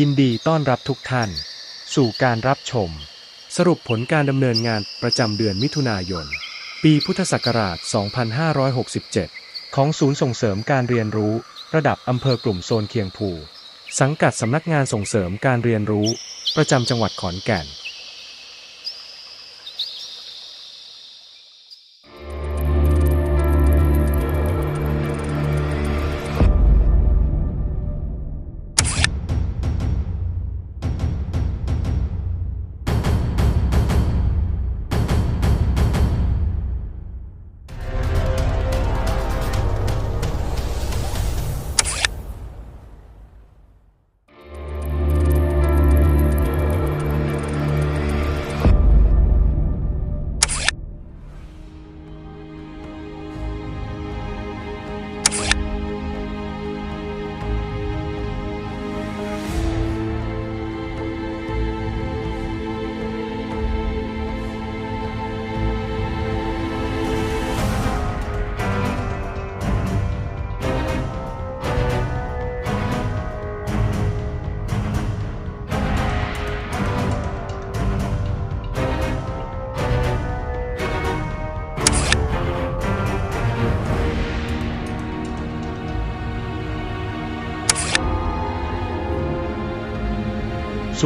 ยินดีต้อนรับทุกท่าน สู่การรับชม สรุปผลการดำเนินงานประจำเดือนมิถุนายน ปีพุทธศักราช 2567 ของศูนย์ส่งเสริมการเรียนรู้ ระดับอำเภอกลุ่มโซนเคียงภู สังกัดสำนักงานส่งเสริมการเรียนรู้ ประจำจังหวัดขอนแก่น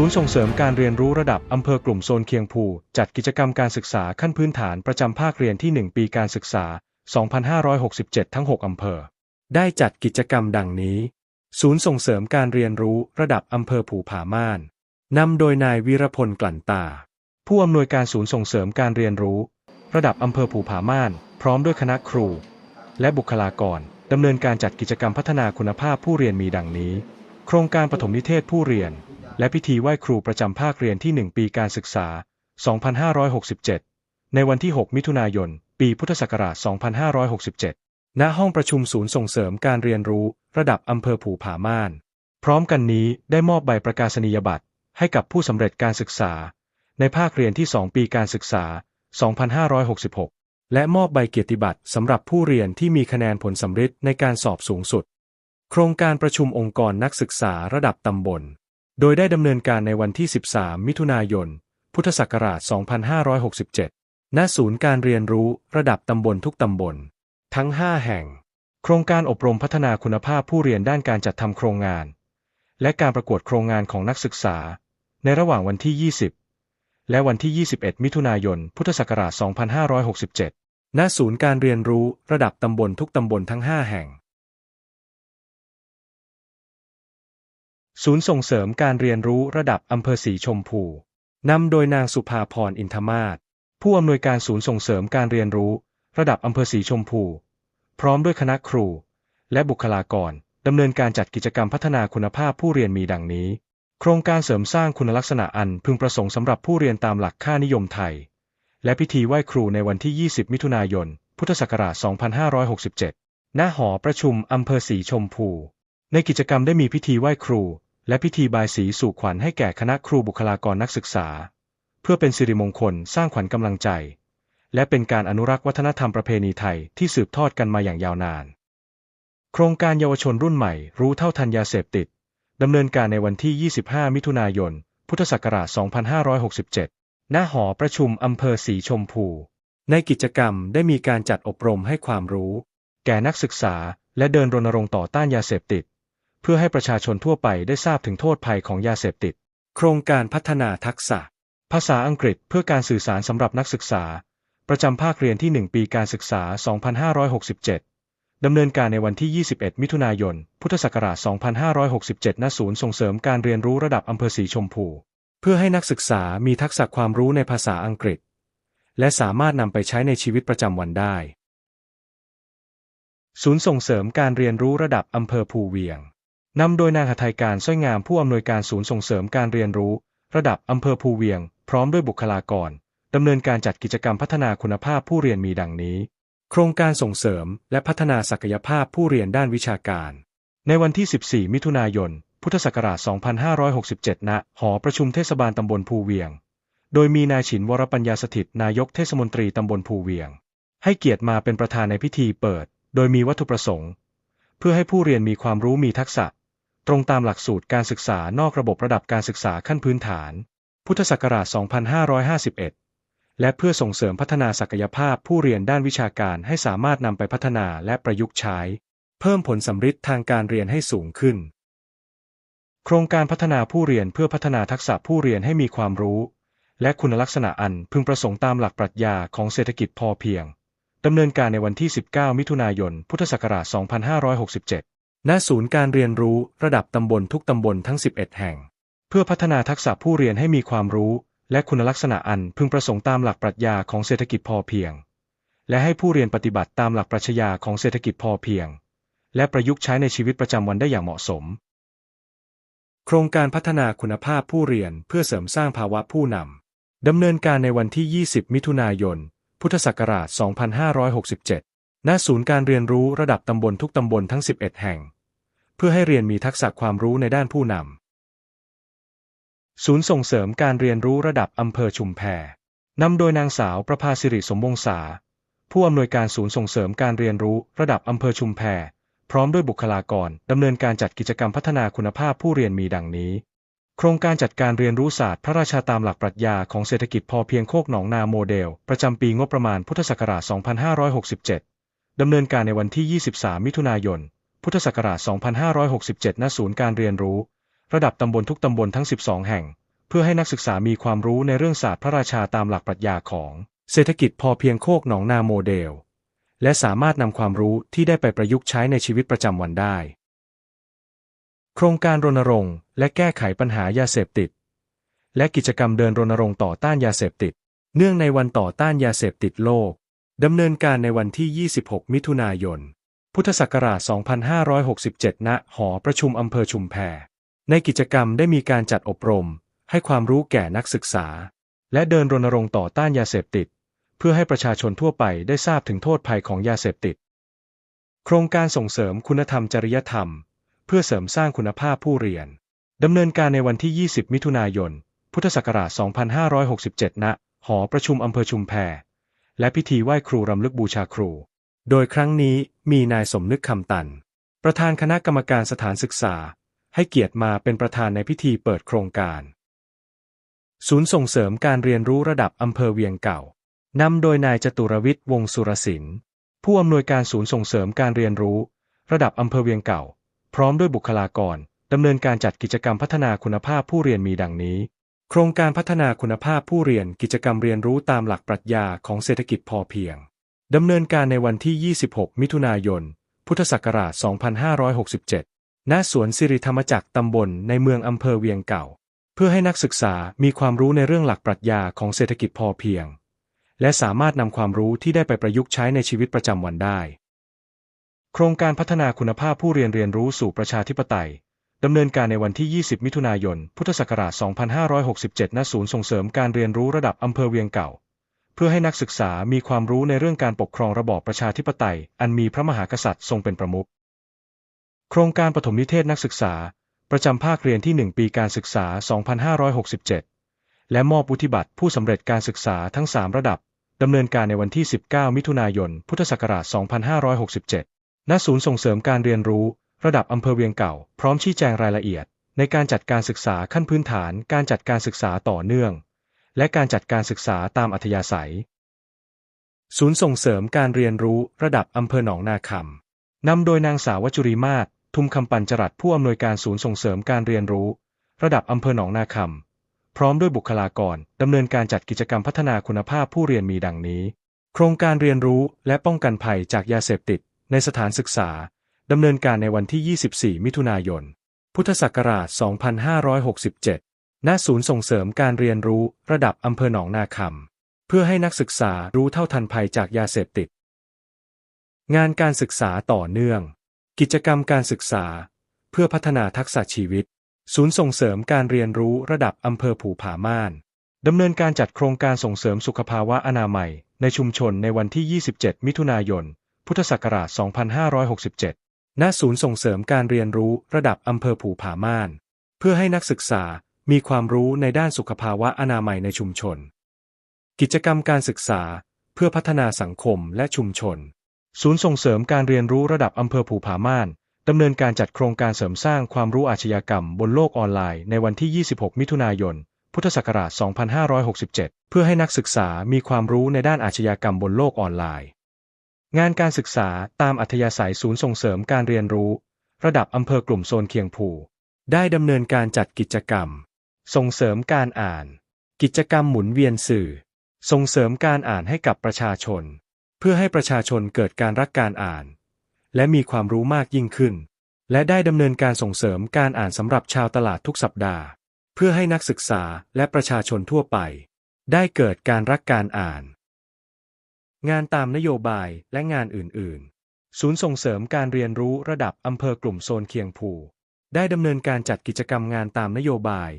ศูนย์ส่งเสริมการเรียนรู้ระดับอำเภอกลุ่มโซนเคียงภูจัดกิจกรรมการศึกษาขั้นพื้นฐานประจำภาคเรียนที่ 1 ปีการศึกษา 2567 ทั้ง 6 อำเภอ ได้จัดกิจกรรมดังนี้ ศูนย์ส่งเสริมการเรียนรู้ระดับอำเภอผูผาม่านนำโดยนายวีรพลกลั่นตา ผู้อำนวยการศูนย์ส่งเสริมการเรียนรู้ ระดับอำเภอผูผาม่าน พร้อมด้วยคณะครู และบุคลากรดำเนินการจัดกิจกรรมพัฒนาคุณภาพผู้เรียนมีดังนี้ โครงการปฐมนิเทศผู้เรียน และพิธีไหว้ครูประจำภาคเรียนที่ 1 ปีการศึกษา 2567 ในวันที่ 6 มิถุนายน ปีพุทธศักราช 2567 ณ ห้องประชุมศูนย์ส่งเสริมการเรียนรู้ระดับอำเภอผูผาม่าน พร้อมกันนี้ได้มอบใบประกาศนียบัตรให้กับผู้สำเร็จการศึกษา ในภาคเรียนที่ 2 ปีการศึกษา 2566 และมอบใบเกียรติบัตรสำหรับผู้เรียนที่มีคะแนนผลสำฤทธิ์ในการสอบสูงสุด โครงการประชุมองค์กรนักศึกษาระดับตำบล โดยได้ดำเนินการในวันที่ 13 มิถุนายน พุทธศักราช 2567 ณ ศูนย์การเรียนรู้ระดับตำบลทุกตำบล ทั้ง 5 แห่ง โครงการอบรมพัฒนาคุณภาพผู้เรียนด้านการจัดทำโครงงาน และการประกวดโครงงานของนักศึกษา ในระหว่างวันที่ 20 และวันที่ 21 มิถุนายน พุทธศักราช 2567 ณ ศูนย์การเรียนรู้ระดับตำบลทุกตำบลทั้ง 5 แห่ง ศูนย์ส่งเสริมการเรียนรู้ระดับอำเภอสีชมพู นำโดยนางสุภาพรอินทมาศ ผู้อำนวยการศูนย์ส่งเสริมการเรียนรู้ ระดับอำเภอสีชมพู พร้อมด้วยคณะครู และบุคลากรดำเนินการจัดกิจกรรมพัฒนาคุณภาพผู้เรียนมีดังนี้ โครงการเสริมสร้างคุณลักษณะอันพึงประสงค์สำหรับผู้เรียนตามหลักค่านิยมไทย และพิธีไหว้ครูในวันที่ 20 มิถุนายน พุทธศักราช 2567 ณ หอประชุมอำเภอสีชมพู ในกิจกรรมได้มีพิธีไหว้ครู และพิธีบายสีสู่ขวัญให้แก่คณะครูบุคลากรนักศึกษา เพื่อเป็นสิริมงคลสร้างขวัญกำลังใจ และเป็นการอนุรักษ์วัฒนธรรมประเพณีไทยที่สืบทอดกันมาอย่างยาวนาน โครงการเยาวชนรุ่นใหม่รู้เท่าทันยาเสพติดดำเนินการในวันที่ 25 มิถุนายน พุทธศักราช 2567 ณ หอประชุมอำเภอสีชมพู ในกิจกรรมได้มีการจัดอบรมให้ความรู้ แก่นักศึกษาและเดินรณรงค์ต่อต้านยาเสพติด เพื่อให้ประชาชนทั่วไปได้ทราบถึงโทษภัยของยาเสพติด โครงการพัฒนาทักษะ ภาษาอังกฤษเพื่อการสื่อสารสำหรับนักศึกษา ประจำภาคเรียนที่ 1 ปีการศึกษา 2567 ดำเนินการในวันที่ 21 มิถุนายน พุทธศักราช 2567 ณ ศูนย์ส่งเสริมการเรียนรู้ระดับอำเภอสีชมพู เพื่อให้นักศึกษามีทักษะความรู้ในภาษาอังกฤษ และสามารถนำไปใช้ในชีวิตประจำวันได้ ศูนย์ส่งเสริมการเรียนรู้ระดับอำเภอภูเวียง นำโดยนางหทัยการสร้อยงามผู้อำนวยการศูนย์ส่งเสริมการเรียนรู้ ระดับอำเภอภูเวียง พร้อมด้วยบุคลากรดำเนินการจัดกิจกรรมพัฒนาคุณภาพผู้เรียนมีดังนี้ โครงการส่งเสริมและพัฒนาศักยภาพผู้เรียนด้านวิชาการ ในวันที่ 14 มิถุนายน พุทธศักราช 2567 ณ หอประชุมเทศบาลตำบลภูเวียง โดยมีนายฉินวรปัญญาสถิตนายกเทศมนตรีตำบลภูเวียง ให้เกียรติมาเป็นประธานในพิธีเปิด โดยมีวัตถุประสงค์ เพื่อให้ผู้เรียนมีความรู้มีทักษะ ตรงตามหลักสูตรการศึกษานอกระบบระดับการศึกษาขั้นพื้นฐาน พุทธศักราช 2551 และเพื่อส่งเสริมพัฒนาศักยภาพผู้เรียนด้านวิชาการให้สามารถนำไปพัฒนาและประยุกต์ใช้ เพิ่มผลสำฤทธิ์ทางการเรียนให้สูงขึ้น โครงการพัฒนาผู้เรียนเพื่อพัฒนาทักษะผู้เรียนให้มีความรู้ และคุณลักษณะอันพึงประสงค์ตามหลักปรัชญาของเศรษฐกิจพอเพียงดำเนินการในวันที่ 19 มิถุนายน พุทธศักราช 2567 ณศูนย์การเรียนรู้ระดับตำบลทุกตำบลทั้ง 11 แห่ง เพื่อพัฒนาทักษะผู้เรียนให้มีความรู้ และคุณลักษณะอันพึงประสงค์ตามหลักปรัชญาของเศรษฐกิจพอเพียง และให้ผู้เรียนปฏิบัติตามหลักปรัชญาของเศรษฐกิจพอเพียง และประยุกต์ใช้ในชีวิตประจำวันได้อย่างเหมาะสม โครงการพัฒนาคุณภาพผู้เรียนเพื่อเสริมสร้างภาวะผู้นำดำเนินการในวันที่ 20 มิถุนายน พุทธศักราช 2567 ณศูนย์การเรียนรู้ระดับตำบลทุกตำบลทั้ง 11 แห่ง เพื่อให้เรียนมีทักษะความรู้ในด้านผู้นำ ศูนย์ส่งเสริมการเรียนรู้ระดับอำเภอชุมแพนำโดยนางสาวประภาสิริสมวงศาผู้อำนวยการศูนย์ส่งเสริมการเรียนรู้ระดับอำเภอชุมแพพร้อมด้วยบุคลากรดำเนินการจัดกิจกรรมพัฒนาคุณภาพผู้เรียนมีดังนี้ โครงการจัดการเรียนรู้ศาสตร์พระราชาตามหลักปรัชญาของเศรษฐกิจพอเพียงโคกหนองนาโมเดล ประจำปีงบประมาณพุทธศักราช 2567 ดำเนินการในวันที่ 23 มิถุนายน พุทธศักราช 2567 ณ ศูนย์การเรียนรู้ ระดับตำบลทุกตำบลทั้ง 12 แห่ง เพื่อให้นักศึกษามีความรู้ในเรื่องศาสตร์พระราชาตามหลักปรัชญาของเศรษฐกิจพอเพียงโคกหนองนาโมเดล และสามารถนำความรู้ที่ได้ไปประยุกต์ใช้ในชีวิตประจำวันได้ โครงการรณรงค์ และแก้ไขปัญหายาเสพติด และกิจกรรมเดินรณรงค์ต่อต้านยาเสพติด เนื่องในวันต่อต้านยาเสพติดโลก ดำเนินการในวันที่ 26 มิถุนายน พุทธศักราช 2567 ณ หอประชุมอำเภอชุมแพ ในกิจกรรมได้มีการจัดอบรม ให้ความรู้แก่นักศึกษา และเดินรณรงค์ต่อต้านยาเสพติด เพื่อให้ประชาชนทั่วไปได้ทราบถึงโทษภัยของยาเสพติด โครงการส่งเสริมคุณธรรมจริยธรรม เพื่อเสริมสร้างคุณภาพผู้เรียน ดำเนินการในวันที่ 20 มิถุนายน พุทธศักราช 2567 ณ หอประชุมอำเภอชุมแพ และพิธีไหว้ครูรำลึกบูชาครู โดยครั้งนี้มีนายสมนึกคำตัน ประธานคณะกรรมการสถานศึกษา ให้เกียรติมาเป็นประธานในพิธีเปิดโครงการ ศูนย์ส่งเสริมการเรียนรู้ระดับอำเภอเวียงเก่านำโดยนายจตุรวิทย์วงศ์สุรศิลป์ผู้อำนวยการศูนย์ส่งเสริมการเรียนรู้ ระดับอำเภอเวียงเก่า พร้อมด้วยบุคลากรดำเนินการจัดกิจกรรมพัฒนาคุณภาพผู้เรียนมีดังนี้ โครงการพัฒนาคุณภาพผู้เรียนกิจกรรมเรียนรู้ตามหลักปรัชญาของเศรษฐกิจพอเพียง ดำเนินการในวันที่ 26 มิถุนายน พุทธศักราช 2567 ณ สวนสิริธรรมจักรตำบลในเมืองอำเภอเวียงเก่า เพื่อให้นักศึกษามีความรู้ในเรื่องหลักปรัชญาของเศรษฐกิจพอเพียง และสามารถนำความรู้ที่ได้ไปประยุกต์ใช้ในชีวิตประจำวันได้ โครงการพัฒนาคุณภาพผู้เรียนเรียนรู้สู่ประชาธิปไตย ดำเนินการในวันที่ 20 มิถุนายน พุทธศักราช 2567 ณ ศูนย์ส่งเสริมการเรียนรู้ระดับอำเภอเวียงเก่า เพื่อให้นักศึกษามีความรู้ในเรื่องการปกครองระบอบประชาธิปไตย อันมีพระมหากษัตริย์ทรงเป็นประมุข โครงการปฐมนิเทศนักศึกษา ประจำภาคเรียนที่ 1 ปีการศึกษา 2567 และมอบวุฒิบัตรผู้สำเร็จการศึกษาทั้ง 3 ระดับ ดำเนินการในวันที่ 19 มิถุนายน พุทธศักราช 2567 ณ ศูนย์ส่งเสริมการเรียนรู้ ระดับอำเภอเวียงเก่า พร้อมชี้แจงรายละเอียด ในการจัดการศึกษาขั้นพื้นฐาน การจัดการศึกษาต่อเนื่อง และการจัดการศึกษาตามอัธยาศัย ศูนย์ส่งเสริมการเรียนรู้ระดับอำเภอหนองนาคำนำโดยนางสาววจุรีมาศทุมคำปัญจรัตผู้อำนวยการศูนย์ส่งเสริมการเรียนรู้ ระดับอำเภอหนองนาคำพร้อมด้วยบุคลากรดำเนินการจัดกิจกรรมพัฒนาคุณภาพผู้เรียนมีดังนี้ โครงการเรียนรู้และป้องกันภัยจากยาเสพติด ในสถานศึกษา ดำเนินการในวันที่ 24 มิถุนายน พุทธศักราช 2567 ณ ศูนย์ส่งเสริมการเรียนรู้ระดับอำเภอหนองนาคำ เพื่อให้นักศึกษารู้เท่าทันภัยจากยาเสพติด งานการศึกษาต่อเนื่อง กิจกรรมการศึกษา เพื่อพัฒนาทักษะชีวิต ศูนย์ส่งเสริมการเรียนรู้ระดับอำเภอผูผาม่านดำเนินการจัดโครงการส่งเสริมสุขภาวะอนามัย ในชุมชนในวันที่ 27 มิถุนายน พุทธศักราช 2567 ณศูนย์ส่งเสริมการเรียนรู้ระดับอำเภอผูผาม่าน เพื่อให้นักศึกษามีความรู้ในด้านสุขภาวะอนามัยในชุมชน กิจกรรมการศึกษาเพื่อพัฒนาสังคมและชุมชน ศูนย์ส่งเสริมการเรียนรู้ระดับอำเภอผูผาม่านดำเนินการจัดโครงการเสริมสร้างความรู้อาชญากรรมบนโลกออนไลน์ในวันที่ 26 มิถุนายน พุทธศักราช 2567 เพื่อให้นักศึกษามีความรู้ในด้านอาชญากรรมบนโลกออนไลน์ งานการศึกษาตามอัธยาศัยศูนย์ส่งเสริมการเรียนรู้ ระดับอำเภอกลุ่มโซนเคียงภูได้ดำเนินการจัดกิจกรรม ส่งเสริมการอ่าน กิจกรรมหมุนเวียนสื่อ ส่งเสริมการอ่านให้กับประชาชน เพื่อให้ประชาชนเกิดการรักการอ่าน และมีความรู้มากยิ่งขึ้น และได้ดำเนินการส่งเสริมการอ่านสำหรับชาวตลาดทุกสัปดาห์ เพื่อให้นักศึกษาและประชาชนทั่วไป ได้เกิดการรักการอ่าน งานตามนโยบายและงานอื่น ๆ ศูนย์ส่งเสริมการเรียนรู้ระดับอำเภอกลุ่มโซนเคียงภู ได้ดำเนินการจัดกิจกรรมงานตามนโยบาย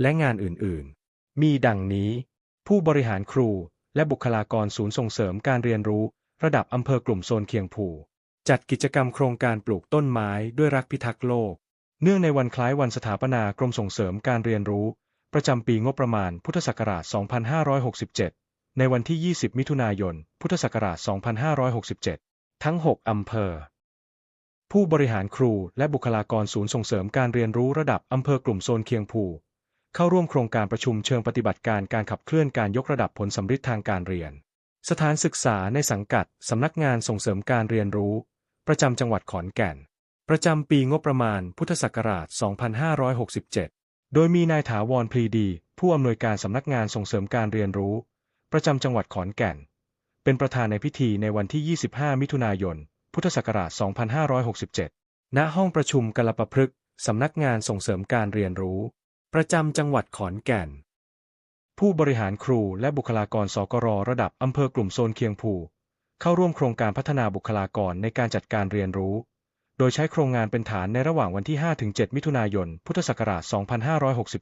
และงานอื่น ๆ มีดังนี้ ผู้บริหารครูและบุคลากรศูนย์ส่งเสริมการเรียนรู้ระดับอำเภอกลุ่มโซนเคียงภู จัดกิจกรรมโครงการปลูกต้นไม้ด้วยรักพิทักษ์โลก เนื่องในวันคล้ายวันสถาปนากรมส่งเสริมการเรียนรู้ ประจำปีงบประมาณพุทธศักราช 2567 ในวันที่ 20 มิถุนายน พุทธศักราช 2567 ทั้ง 6 อำเภอ ผู้บริหารครูและบุคลากรศูนย์ส่งเสริมการเรียนรู้ระดับอำเภอกลุ่มโซนเคียงภู เข้าร่วมโครงการประชุมเชิงปฏิบัติการการขับเคลื่อนการยกระดับผลสำฤทธิ์ทางการเรียน สถานศึกษาในสังกัดสำนักงานส่งเสริมการเรียนรู้ ประจำจังหวัดขอนแก่น ประจำปีงบประมาณ พุทธศักราช 2567 โดยมีนายถาวรพลีดี ผู้อำนวยการสำนักงานส่งเสริมการเรียนรู้ ประจำจังหวัดขอนแก่น เป็นประธานในพิธีในวันที่ 25 มิถุนายน พุทธศักราช 2567 ณ ห้องประชุมกลปพฤกษ์สำนักงานส่งเสริมการเรียนรู้ ประจำจังหวัดขอนแก่น ผู้บริหารครูและบุคลากรสกรระดับอำเภอกลุ่มโซนเคียงภูเข้าร่วมโครงการพัฒนาบุคลากรในการจัดการเรียนรู้ โดยใช้โครงงานเป็นฐานในระหว่างวันที่ 5-7 มิถุนายน พุทธศักราช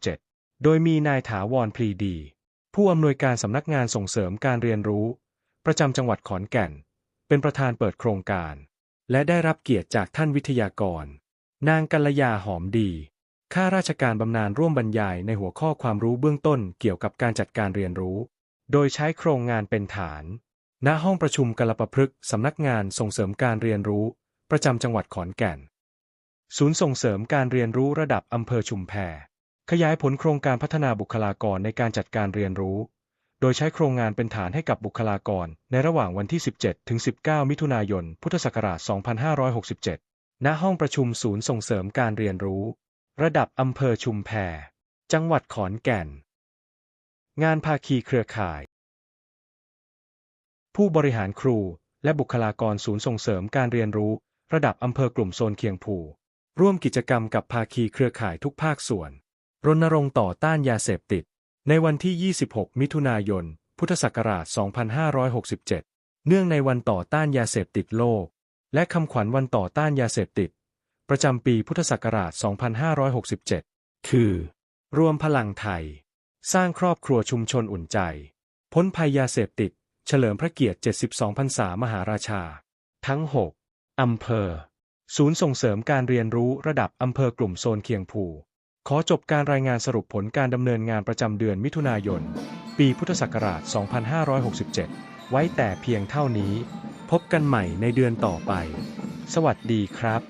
2567 โดยมีนายถาวรพลีดี ผู้อำนวยการสำนักงานส่งเสริมการเรียนรู้ ประจำจังหวัดขอนแก่น เป็นประธานเปิดโครงการ และได้รับเกียรติจากท่านวิทยากร นางกัลยาหอมดี ข้าราชการบำนาญร่วมบรรยายในหัวข้อความรู้เบื้องต้นเกี่ยวกับการจัดการเรียนรู้ โดยใช้โครงงานเป็นฐาน ณ ห้องประชุมกลปพฤกษ์สำนักงานส่งเสริมการเรียนรู้ ประจำจังหวัดขอนแก่น ศูนย์ส่งเสริมการเรียนรู้ระดับอำเภอชุมแพ ขยายผลโครงการพัฒนาบุคลากรในการจัดการเรียนรู้ โดยใช้โครงงานเป็นฐานให้กับบุคลากร ในระหว่างวันที่ 17 ถึง 19 มิถุนายน พุทธศักราช 2567 ณ ห้องประชุมศูนย์ส่งเสริมการเรียนรู้ ระดับอำเภอชุมแพ จังหวัดขอนแก่น งานภาคีเครือข่าย ผู้บริหารครู และบุคลากรศูนย์ส่งเสริมการเรียนรู้ ระดับอำเภอกลุ่มโซนเคียงภูร่วมกิจกรรมกับภาคีเครือข่ายทุกภาคส่วน รณรงค์ต่อต้านยาเสพติด ในวันที่ 26 มิถุนายน พุทธศักราช 2567 เนื่องในวันต่อต้านยาเสพติดโลก และคำขวัญวันต่อต้านยาเสพติด ประจำปีพุทธศักราช 2567 คือ รวมพลังไทย สร้างครอบครัวชุมชนอุ่นใจ พ้นภัยยาเสพติด เฉลิมพระเกียรติ 72 พรรษามหาราชา ทั้ง 6 อำเภอ ศูนย์ส่งเสริมการเรียนรู้ระดับอำเภอกลุ่มโซนเคียงภู ขอจบการรายงานสรุปผลการดำเนินงานประจำเดือนมิถุนายน ปีพุทธศักราช 2567 ไว้แต่เพียงเท่านี้ พบกันใหม่ในเดือนต่อไป สวัสดีครับ